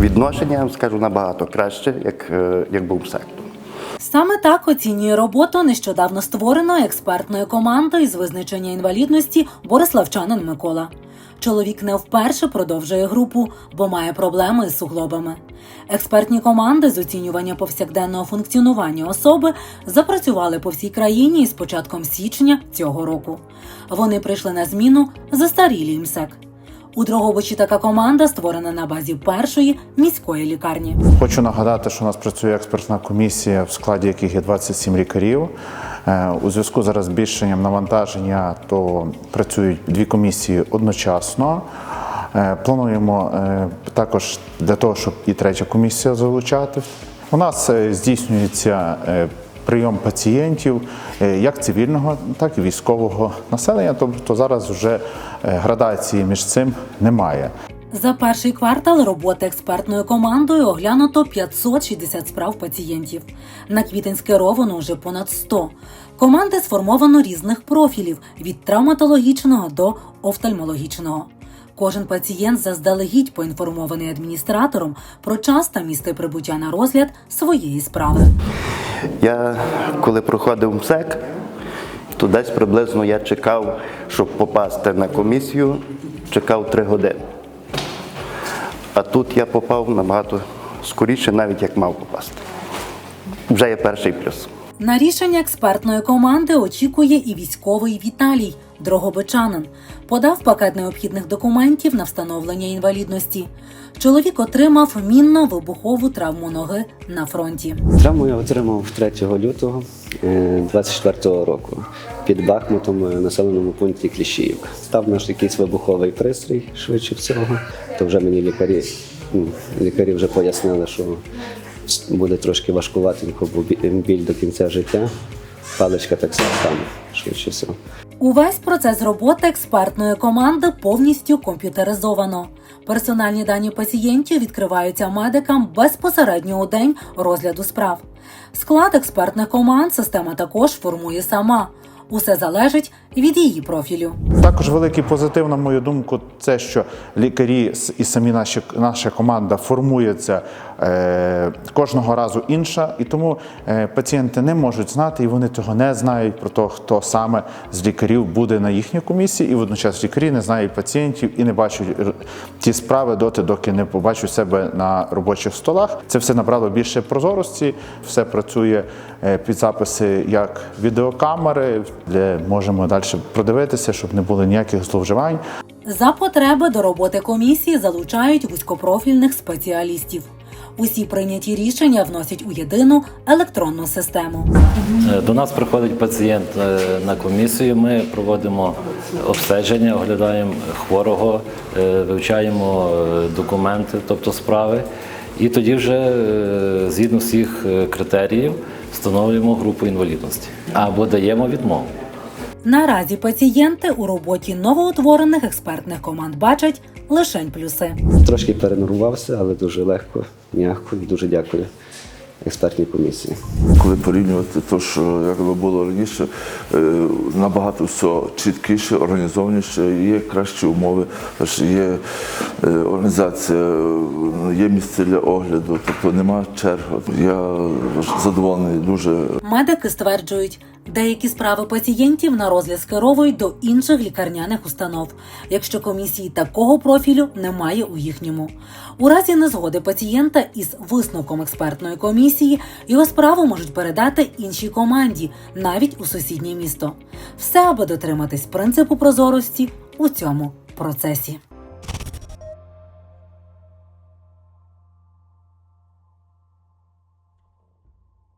Відношення, скажу, набагато краще, як, е, як був сектор. Саме так оцінює роботу нещодавно створеної експертної команди із визначення інвалідності Бориславчанин Микола. Чоловік не вперше продовжує групу, бо має проблеми з суглобами. Експертні команди з оцінювання повсякденного функціонування особи запрацювали по всій країні із початком січня цього року. Вони прийшли на зміну застарілі МСЕК. У Дрогобичі така команда створена на базі першої міської лікарні. Хочу нагадати, що у нас працює експертна комісія, в складі яких є 27 лікарів. Е, У зв'язку зараз збільшенням навантаження, то працюють дві комісії одночасно. Е, Плануємо е, також для того, щоб і третя комісія залучати. У нас здійснюється прийом пацієнтів е, як цивільного, так і військового населення. Тобто зараз вже е, градації між цим немає. За перший квартал роботи експертною командою оглянуто 560 справ пацієнтів. На квітень скеровано вже понад 100. Команди сформовано різних профілів від травматологічного до офтальмологічного. Кожен пацієнт заздалегідь поінформований адміністратором про час та місце прибуття на розгляд своєї справи. Я коли проходив МСЕК, то десь приблизно я чекав, щоб попасти на комісію, чекав три години. А тут я попав набагато скоріше, навіть як мав попасти. Вже є перший плюс. На рішення експертної команди очікує і військовий Віталій, дрогобичанин. Подав пакет необхідних документів на встановлення інвалідності. Чоловік отримав мінно-вибухову травму ноги на фронті. Травму я отримав 3 лютого 24-го року під Бахмутом е, населеному пункті Кліщіївка. Став наш якийсь вибуховий пристрій, швидше всього. То вже мені лікарі, ну, лікарі вже пояснили, що буде трошки важкуватенько, бо біль до кінця життя. Паличка так само, швидше всього. Увесь процес роботи експертної команди повністю комп'ютеризовано. Персональні дані пацієнтів відкриваються медикам безпосередньо у день розгляду справ. Склад експертних команд система також формує сама. Усе залежить від її профілю. Також великий позитив, на мою думку, це що лікарі і самі наші наша команда формується кожного разу інша, і тому е, пацієнти не можуть знати, і вони того не знають про те, хто саме з лікарів буде на їхній комісії, і водночас лікарі не знають пацієнтів і не бачать ті справи доти, доки не побачать себе на робочих столах. Це все набрало більше прозорості, все працює е, під записи як відеокамери, де можемо далі продивитися, щоб не було ніяких зловживань. За потреби до роботи комісії залучають вузькопрофільних спеціалістів. Усі прийняті рішення вносять у єдину електронну систему. Е, До нас приходить пацієнт е, на комісію. Ми проводимо обстеження, оглядаємо хворого, е, вивчаємо документи, тобто справи. І тоді вже згідно всіх критеріїв встановлюємо групу інвалідності або даємо відмову. Наразі пацієнти у роботі новоутворених експертних команд бачать лишень плюси. Трошки перенервувався, але дуже легко, м'яко і дуже дякую експертній комісії. Коли порівнювати те, що як би було раніше, е, набагато все чіткіше, організованіше, є кращі умови, є е, організація, є місце для огляду, тобто нема черг. Я задоволений дуже Медики стверджують, деякі справи пацієнтів на розгляд скеровують до інших лікарняних установ, якщо комісії такого профілю немає у їхньому. У разі незгоди пацієнта із висновком експертної комісії його справу можуть передати іншій команді, навіть у сусіднє місто. Все аби дотриматись принципу прозорості у цьому процесі.